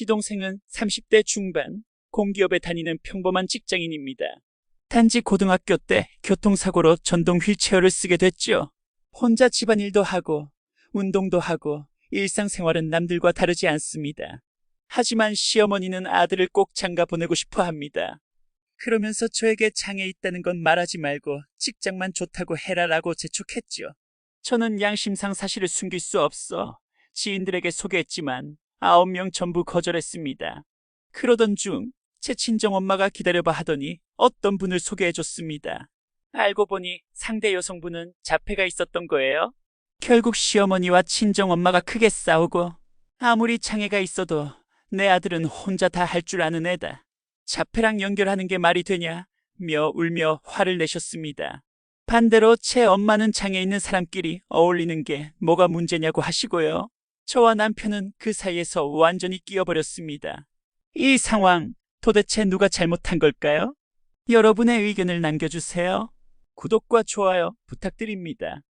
시동생은 30대 중반, 공기업에 다니는 평범한 직장인입니다. 단지 고등학교 때 교통사고로 전동 휠체어를 쓰게 됐죠. 혼자 집안일도 하고, 운동도 하고, 일상생활은 남들과 다르지 않습니다. 하지만 시어머니는 아들을 꼭 장가 보내고 싶어 합니다. 그러면서 저에게 장애 있다는 건 말하지 말고 직장만 좋다고 해라라고 재촉했죠. 저는 양심상 사실을 숨길 수 없어 지인들에게 소개했지만 아홉 명 전부 거절했습니다. 그러던 중 제 친정 엄마가 기다려봐 하더니 어떤 분을 소개해줬습니다. 알고 보니 상대 여성분은 자폐가 있었던 거예요. 결국 시어머니와 친정 엄마가 크게 싸우고 아무리 장애가 있어도 내 아들은 혼자 다 할 줄 아는 애다. 자폐랑 연결하는 게 말이 되냐? 며 울며 화를 내셨습니다. 반대로 제 엄마는 장애 있는 사람끼리 어울리는 게 뭐가 문제냐고 하시고요. 저와 남편은 그 사이에서 완전히 끼어버렸습니다. 이 상황 도대체 누가 잘못한 걸까요? 여러분의 의견을 남겨주세요. 구독과 좋아요 부탁드립니다.